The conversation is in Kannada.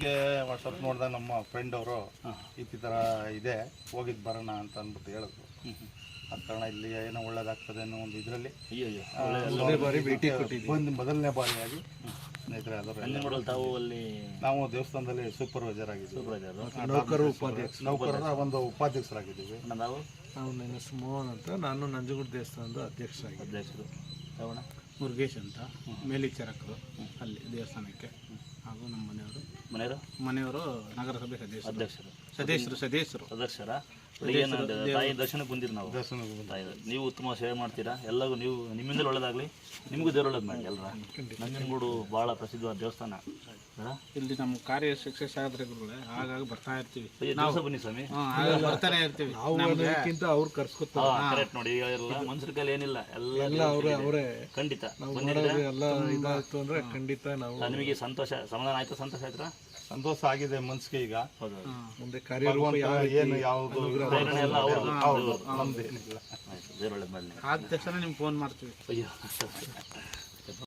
ಹೀಗೆ ವಾಟ್ಸಪ್ ನೋಡಿದಾಗ ನಮ್ಮ ಫ್ರೆಂಡ್ ಅವರು ಈ ಥರ ಇದೆ ಹೋಗಿದ್ದು ಬರೋಣ ಅಂತ ಅಂದ್ಬಿಟ್ಟು ಹೇಳಿದ್ರು. ಆ ಕಾರಣ ಇಲ್ಲಿ ಏನೋ ಒಳ್ಳೇದಾಗ್ತದೆ ಅನ್ನೋ ಒಂದು ಇದರಲ್ಲಿ. ಅಯ್ಯೋ ಅಯ್ಯೋ ಬಾರಿ ಭೇಟಿ ಬಂದು ಮೊದಲನೇ ಬಾರಿಯಾಗಿ ಸ್ನೇಹಿತರೆ ಅದರ ತಾವು ಅಲ್ಲಿ ನಾವು ದೇವಸ್ಥಾನದಲ್ಲಿ ಸೂಪರ್ವೈಸರ್ ಆಗಿದ್ದೀವಿ. ಉಪಾಧ್ಯಕ್ಷ ನೌಕರರ ಒಂದು ಉಪಾಧ್ಯಕ್ಷರಾಗಿದ್ದೀವಿ. ನಾವು ನಾವು ನನ್ನ ಹೆಸರು ಮೋಹನ್ ಅಂತ ನಾನು ನಂಜನಗೂಡು ದೇವಸ್ಥಾನದ ಅಧ್ಯಕ್ಷರಾಗಿ ಅಧ್ಯಕ್ಷರು. ಮುರುಗೇಶ್ ಅಂತ ಮೇಲಿಚರಕರು ಅಲ್ಲಿ ದೇವಸ್ಥಾನಕ್ಕೆ. ಮನೆಯವರು? ಮನೆಯವರು ನಗರಸಭೆ ಸದಸ್ಯರು. ಅಧ್ಯಕ್ಷರು. ಸದಸ್ಯರು ಸದಸ್ಯರು. ಸದಸ್ಯರ ಏನು ತಾಯಿ ದರ್ಶನಕ್ಕೆ ಬಂದಿರಿ ನಾವು. ದೇವಸ್ಥಾನಕ್ಕೆ ಬಂದು ತಾಯಿ ನೀವು ಉತ್ತಮ ಸೇವೆ ಮಾಡ್ತೀರಾ? ಎಲ್ಲರಿಗೂ ನೀವು ನಿಮ್ಮಿಂದಲೇ ಒಳ್ಳೇದಾಗಲಿ. ನಿಮಗೂ ದೇವ್ರು ಒಳ್ಳೇದು ಮಾಡಿ ಎಲ್ಲರ ನಂಜನಗೂಡು ಬಹಳ ಪ್ರಸಿದ್ಧವಾದ ದೇವಸ್ಥಾನ. ಅಲ್ಲ? ಇಲ್ಲಿ ನಮ್ಮ ಕಾರ್ಯ ಸಕ್ಸಸ್ ಆದ್ರೆ ಗುರುಗಳೇ ಆಗಾಗ ಬರ್ತಾ ಇರ್ತೀವಿ. ನಾವು ಬನ್ನಿ ಸ್ವಾಮಿ. ಬರ್ತಾನೆ ಇರ್ತೀವಿ. ಅವ್ರಿಗಿಂತ ಅವ್ರು ಕರ್ಸ್ಕೊತಾರೆ. ಕರೆಕ್ಟ್ ನೋಡಿ ಈಗ ಎಲ್ಲ ಮನ್ಸರ ಕೈಲಿ ಏನಿಲ್ಲ. ಎಲ್ಲ ಅವರೇ ಅವರೇ. ಖಂಡಿತ. ಎಲ್ಲ ಇದಾಯ್ತು ಅಂದ್ರೆ ಖಂಡಿತ ನಾವು ನಿಮಗೆ ಸಂತೋಷ ಸಮಾಧಾನ ಆಯ್ತಾ ಸಂತೋಷ ಆಯ್ತಾ? ಸಂತೋಷ ಆಗಿದೆ ಮನ್ಸಿಗೆ ಈಗ ಹೌದು ಮುಂದೆ ಕಾರ್ಯ ಏನು ಯಾವುದು ಆದ ತಕ್ಷಣ ನಿಮ್ಗೆ ಫೋನ್ ಮಾಡ್ತೀವಿ ಅಯ್ಯೋ